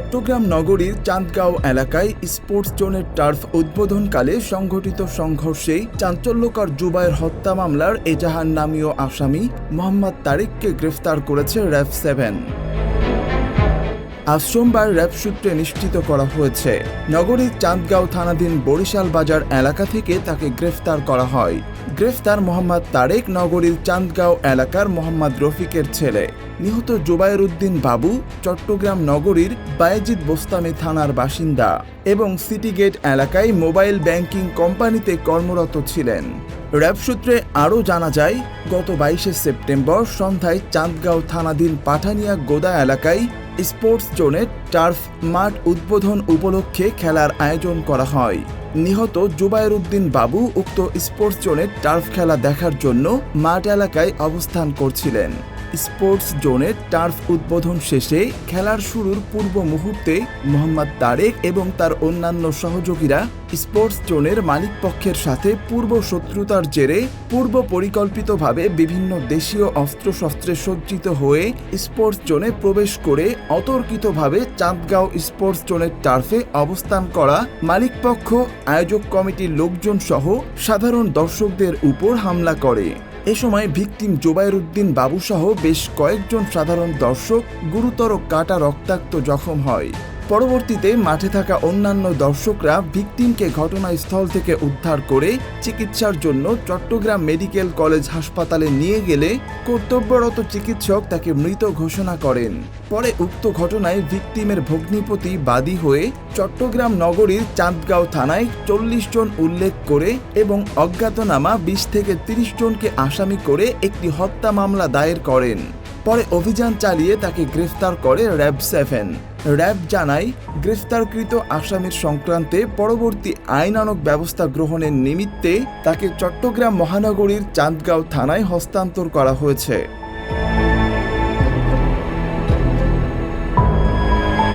চট্টগ্রাম নগরীর চাঁদগাঁও এলাকায় স্পোর্টস জোনের টার্ফ উদ্বোধনকালে সংঘটিত সংঘর্ষে চাঞ্চল্যকর জুবায়ের হত্যা মামলার এজাহার নামীয় আসামি মোহাম্মদ তারিককে গ্রেফতার করেছে র্যাব সেভেন। আজ সোমবার র্যাব সূত্রে নিশ্চিত করা হয়েছে। নগরীর চাঁদগাঁও থানাধীন বরিশাল বাজার এলাকা থেকে তাকে গ্রেফতার করা হয়। গ্রেফতার মোহাম্মদ তারেক নগরীর চাঁদগাঁও এলাকার মোহাম্মদ রফিকের ছেলে। নিহত জুবায়ের উদ্দিন বাবু চট্টগ্রাম নগরীর বায়েজিদ বোস্তামি থানার বাসিন্দা এবং সিটি গেট এলাকায় মোবাইল ব্যাংকিং কোম্পানিতে কর্মরত ছিলেন। র্যাব সূত্রে আরও জানা যায়, গত বাইশে সেপ্টেম্বর সন্ধ্যায় চাঁদগাঁও থানাধীন পাঠানিয়া গোদা এলাকায় স্পোর্টস জোনে টার্ফ মাঠ উদ্বোধন উপলক্ষে খেলার আয়োজন করা হয়। নিহত জুবায়ের উদ্দিন বাবু উক্ত স্পোর্টস জোনে টার্ফ খেলা দেখার জন্য মাঠ এলাকায় অবস্থান করছিলেন। স্পোর্টস জোনের টার্ফ উদ্বোধন শেষে খেলার শুরুর পূর্ব মুহূর্তে মোহাম্মদ তারেক এবং তার অন্যান্য সহযোগীরা স্পোর্টস জোনের মালিকপক্ষের সাথে পূর্ব শত্রুতার জেরে পূর্ব পরিকল্পিতভাবে বিভিন্ন দেশীয় অস্ত্রশস্ত্রে সজ্জিত হয়ে স্পোর্টস জোনে প্রবেশ করে অতর্কিতভাবে চাঁদগাঁও স্পোর্টস জোনের টার্ফে অবস্থান করা মালিকপক্ষ আয়োজক কমিটির লোকজন সহ সাধারণ দর্শকদের উপর হামলা করে। এ সময় ভিকটিম জোবায়ের উদ্দিন বাবুসহ বেশ কয়েকজন সাধারণ দর্শক গুরুতর কাটা রক্তাক্ত জখম হয়। পরবর্তীতে মাঠে থাকা অন্যান্য দর্শকরা ভিকটিমকে ঘটনাস্থল থেকে উদ্ধার করে চিকিৎসার জন্য চট্টগ্রাম মেডিকেল কলেজ হাসপাতালে নিয়ে গেলে কর্তব্যরত চিকিৎসক তাকে মৃত ঘোষণা করেন। পরে উক্ত ঘটনায় ভিকটিমের ভগ্নিপতি বাদী হয়ে চট্টগ্রাম নগরীর চাঁদগাঁও থানায় চল্লিশ জন উল্লেখ করে এবং অজ্ঞাতনামা বিশ থেকে তিরিশ জনকে আসামি করে একটি হত্যা মামলা দায়ের করেন। পরে অভিযান চালিয়ে তাকে গ্রেফতার করে র্যাব সেভেন। র্যাব জানায়, গ্রেফতারকৃত আসামির সংক্রান্তে পরবর্তী আইনানক ব্যবস্থা গ্রহণের নিমিত্তে তাকে চট্টগ্রাম মহানগরীর চাঁদগাঁও থানায় হস্তান্তর করা হয়েছে।